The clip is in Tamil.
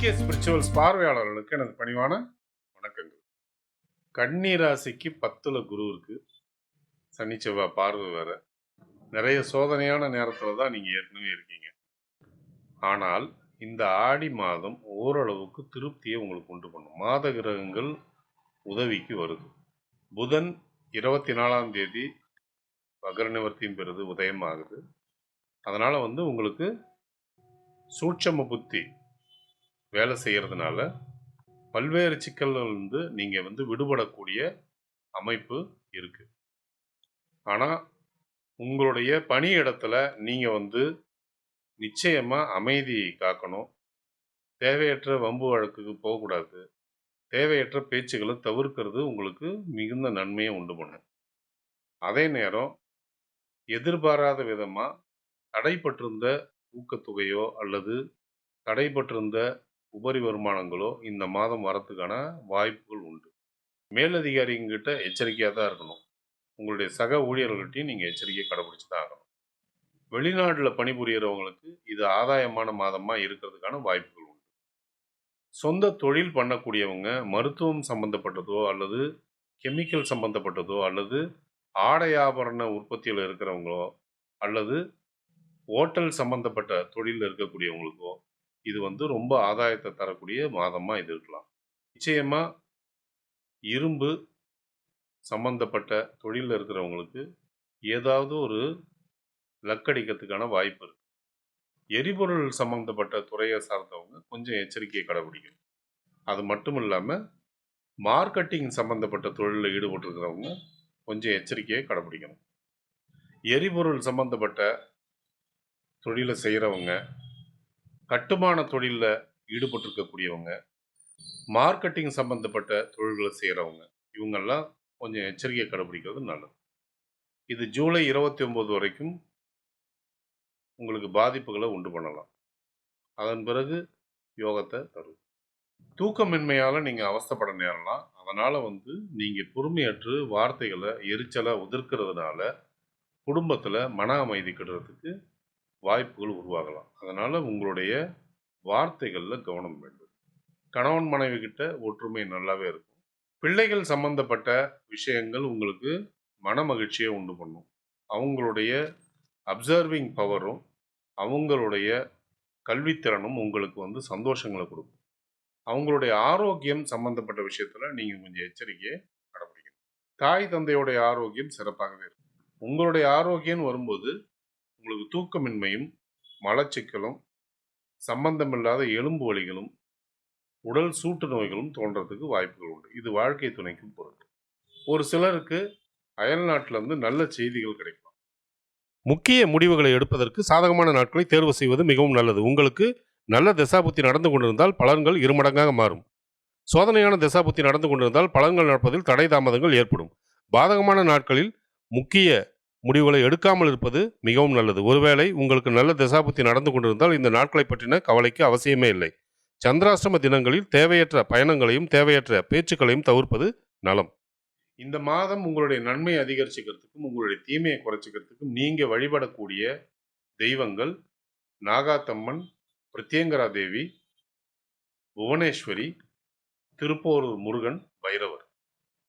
எஸ்கே ஸ்பிரிச்சுவல்ஸ் பார்வையாளர்களுக்கு எனது பணிவான வணக்கங்கள். கன்னி ராசிக்கு பத்துல குரு இருக்கு. சனி செவ்வாய் பார்வை வேற. நிறைய சோதனையான நேரத்தில் தான் நீங்கள் ஏற்கனவே இருக்கீங்க. ஆனால் இந்த ஆடி மாதம் ஓரளவுக்கு திருப்தியை உங்களுக்கு உண்டு பண்ணும். மாத கிரகங்கள் உதவிக்கு வருது. புதன் இருபத்தி நாலாம் தேதி மகர நிவர்த்தியும் பெறுது உதயமாகுது. அதனால் வந்து உங்களுக்கு சூட்சம புத்தி வேலை செய்கிறதுனால பல்வேறு சிக்கல்கள் வந்து நீங்கள் வந்து விடுபடக்கூடிய அமைப்பு இருக்குது ஆனால் உங்களுடைய பணி இடத்துல நீங்கள் வந்து நிச்சயமாக அமைதி காக்கணும். தேவையற்ற வம்பு வழக்குக்கு போகக்கூடாது. தேவையற்ற பேச்சுகளை தவிர்க்கிறது உங்களுக்கு மிகுந்த நன்மையை உண்டு பண்ணும் அதே நேரம் எதிர்பாராத விதமாக தடைப்பட்டிருந்த ஊக்கத்தொகையோ அல்லது தடைப்பட்டிருந்த உபரி வருமானங்களோ இந்த மாதம் வரத்துக்கான வாய்ப்புகள் உண்டு. மேலதிகாரிங்கிட்ட எச்சரிக்கையாக தான் இருக்கணும். உங்களுடைய சக ஊழியர்கள்ட்டையும் நீங்கள் எச்சரிக்கையை கடைபிடிச்சு தான் ஆகணும். வெளிநாட்டில் பணிபுரியறவங்களுக்கு இது ஆதாயமான மாதமாக இருக்கிறதுக்கான வாய்ப்புகள் உண்டு. சொந்த தொழில் பண்ணக்கூடியவங்க மருத்துவம் சம்பந்தப்பட்டதோ அல்லது கெமிக்கல் சம்பந்தப்பட்டதோ அல்லது ஆடை ஆபரண உற்பத்தியில் இருக்கிறவங்களோ அல்லது ஓட்டல் சம்பந்தப்பட்ட தொழிலில் இருக்கக்கூடியவங்களுக்கோ இது வந்து ரொம்ப ஆதாயத்தை தரக்கூடிய மாதமாக இது இருக்கலாம். நிச்சயமாக இரும்பு சம்பந்தப்பட்ட தொழிலில் இருக்கிறவங்களுக்கு ஏதாவது ஒரு லக்கடிக்கிறதுக்கான வாய்ப்பு இருக்கு. எரிபொருள் சம்பந்தப்பட்ட துறையை சார்ந்தவங்க கொஞ்சம் எச்சரிக்கையை கடைபிடிக்கணும். அது மட்டும் இல்லாமல் மார்க்கெட்டிங் சம்பந்தப்பட்ட தொழிலில் ஈடுபட்டிருக்கிறவங்க கொஞ்சம் எச்சரிக்கையை கடைபிடிக்கணும். எரிபொருள் சம்பந்தப்பட்ட தொழிலை செய்கிறவங்க கட்டுமான தொழிலில் ஈடுபட்டிருக்கக்கூடியவங்க மார்க்கெட்டிங் சம்பந்தப்பட்ட தொழில்களை செய்கிறவங்க இவங்கெல்லாம் கொஞ்சம் எச்சரிக்கை கடைபிடிக்கிறது நல்லது. இது ஜூலை இருபத்தி ஒம்பது வரைக்கும் உங்களுக்கு பாதிப்புகளை உண்டு பண்ணலாம். அதன் பிறகு யோகத்தை தரும். தூக்கமின்மையால் நீங்கள் அவஸ்தைப்பட நேரலாம். அதனால் வந்து நீங்கள் பொறுமையற்று வார்த்தைகளை எரிச்சலை உதிர்க்கிறதுனால குடும்பத்தில் மன அமைதி கெடுறதுக்கு வாய்ப்புகள் உருவாகலாம். அதனால் உங்களுடைய வார்த்தைகளில் கவனம் வேண்டும். கணவன் மனைவி கிட்ட ஒற்றுமை நல்லாவே இருக்கும். பிள்ளைகள் சம்பந்தப்பட்ட விஷயங்கள் உங்களுக்கு மன மகிழ்ச்சியை உண்டு பண்ணும். அவங்களுடைய அப்சர்விங் பவரும் அவங்களுடைய கல்வித்திறனும் உங்களுக்கு வந்து சந்தோஷங்களை கொடுக்கும். அவங்களுடைய ஆரோக்கியம் சம்பந்தப்பட்ட விஷயத்தில் நீங்கள் கொஞ்சம் எச்சரிக்கையை கடைபிடிக்கணும். தாய் தந்தையுடைய ஆரோக்கியம் சிறப்பாகவே இருக்கும். உங்களுடைய ஆரோக்கியம் வரும்போது உங்களுக்கு தூக்கமின்மையும் மலச்சிக்கலும் சம்பந்தமில்லாத எலும்பு வலிகளும் உடல் சூட்டு நோய்களும் தோன்றதுக்கு வாய்ப்புகள் உண்டு. இது வாழ்க்கை துணைக்கும் பொருள் ஒரு சிலருக்கு அயல் நாட்டிலிருந்து நல்ல செய்திகள் கிடைக்கும் முக்கிய முடிவுகளை எடுப்பதற்கு சாதகமான நாட்களை தேர்வு செய்வது மிகவும் நல்லது. உங்களுக்கு நல்ல திசாபுத்தி நடந்து கொண்டிருந்தால் பலன்கள் இருமடங்காக மாறும். சோதனையான திசாபுத்தி நடந்து கொண்டிருந்தால் பலன்கள் நடப்பதில் தடை தாமதங்கள் ஏற்படும். பாதகமான நாட்களில் முக்கிய முடிவுகளை எடுக்காமல் இருப்பது மிகவும் நல்லது. ஒருவேளை உங்களுக்கு நல்ல தசாபுத்தி நடந்து கொண்டிருந்தால் இந்த நாட்களை பற்றின கவலைக்கு அவசியமே இல்லை. சந்திராஷ்டம தினங்களில் தேவையற்ற பயணங்களையும் தேவையற்ற பேச்சுக்களையும் தவிர்ப்பது நலம். இந்த மாதம் உங்களுடைய நன்மையை அதிகரிச்சுக்கிறதுக்கும் உங்களுடைய தீமையை குறைச்சிக்கிறதுக்கும் நீங்கள் வழிபடக்கூடிய தெய்வங்கள் நாகாத்தம்மன் பிரத்யங்கரா தேவி புவனேஸ்வரி திருப்போரூர் முருகன் பைரவர்.